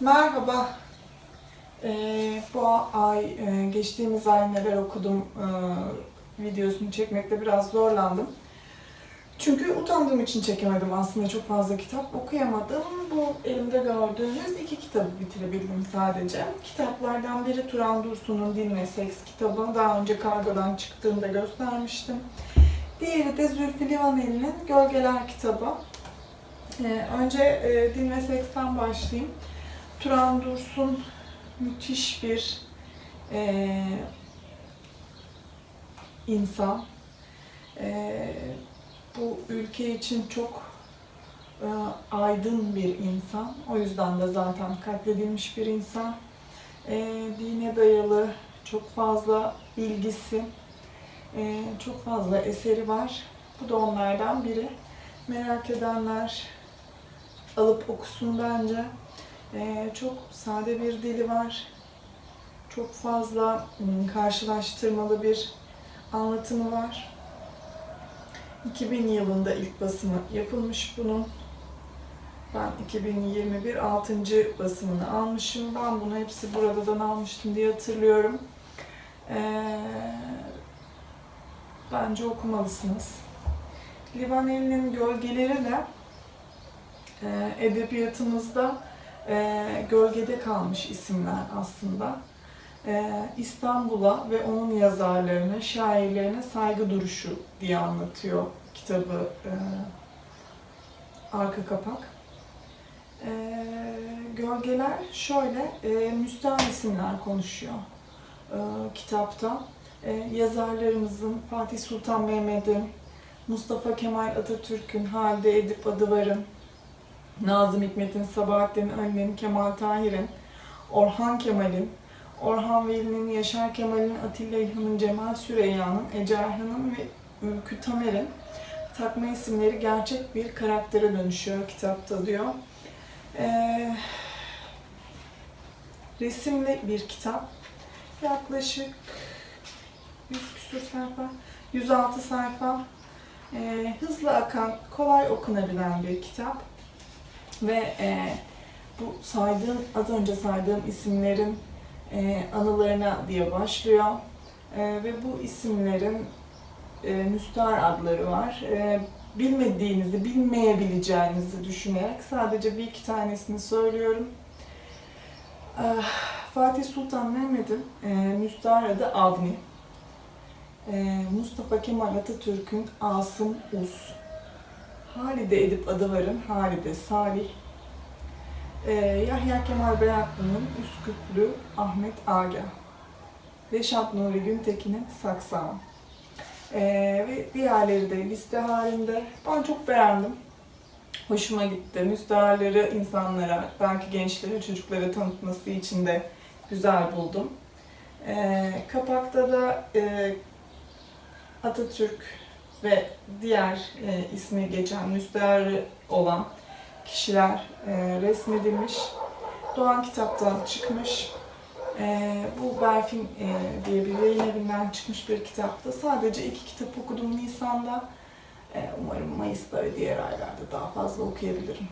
Merhaba. Ee, bu ay, e, geçtiğimiz ay neler okudum e, videosunu çekmekte biraz zorlandım. Çünkü utandığım için çekemedim aslında çok fazla kitap okuyamadım. Bu elimde gördüğünüz iki kitabı bitirebildim sadece. Kitaplardan biri Turan Dursun'un Din ve Seks kitabı. Daha önce kargodan çıktığında göstermiştim. Diğeri de Zülfü Livaneli'nin Gölgeler kitabı. Ee, önce e, Din ve Seks'ten başlayayım. Turan Dursun müthiş bir eee, insan. Eee, bu ülke için çok eee, aydın bir insan. O yüzden de zaten katledilmiş bir insan. Eee, dine dayalı çok fazla bilgisi, eee, çok fazla eseri var. Bu da onlardan biri. Merak edenler alıp okusun bence. Ee, çok sade bir dili var. Çok fazla ım, karşılaştırmalı bir anlatımı var. 2000 yılında ilk basımı yapılmış bunun. Ben 2021 6. basımını almışım. Ben bunu hepsi buradan almıştım diye hatırlıyorum. Ee, bence okumalısınız. Livaneli'nin gölgeleri de e, edebiyatımızda e, gölgede kalmış isimler aslında. E, İstanbul'a ve onun yazarlarına, şairlerine saygı duruşu diye anlatıyor kitabı e, arka kapak. E, gölgeler şöyle, e, müstahar isimler konuşuyor e, kitapta. E, yazarlarımızın Fatih Sultan Mehmet'in, Mustafa Kemal Atatürk'ün, Halide Edip Adıvar'ın, Nazım Hikmet'in, Sabahattin Ali'nin, Kemal Tahir'in, Orhan Kemal'in, Orhan Veli'nin, Yaşar Kemal'in, Atilla İlhan'ın, Cemal Süreyya'nın, Ece Erhan'ın ve Ülkü Tamer'in takma isimleri gerçek bir karaktere dönüşüyor kitapta diyor. Ee, resimli bir kitap. Yaklaşık 100 küsur sayfa, 106 sayfa. Ee, hızlı akan, kolay okunabilen bir kitap ve e, bu saydığım, az önce saydığım isimlerin e, anılarına diye başlıyor. E, ve bu isimlerin e, müstahar adları var. E, bilmediğinizi, bilmeyebileceğinizi düşünerek sadece bir iki tanesini söylüyorum. E, Fatih Sultan Mehmet'in e, müstahar adı Avni. E, Mustafa Kemal Atatürk'ün Asım Us. Halide Edip Adıvar'ın Halide Salih, ee, Yahya Kemal Beyatlı'nın Üsküplü Ahmet Agah, Reşat Nuri Güntekin'in Saksan. Ee, ve diğerleri de liste halinde. Ben çok beğendim. Hoşuma gitti. Müstaharları insanlara, belki gençlere, çocuklara tanıtması için de güzel buldum. Ee, kapakta da e, Atatürk ve diğer e, ismi geçen müsteharı olan kişiler e, resmedilmiş. Doğan kitaptan çıkmış. E, bu Berfin e, diye bir yayın evinden çıkmış bir kitaptı. Sadece iki kitap okudum Nisan'da. E, umarım Mayıs'ta ve diğer aylarda daha fazla okuyabilirim.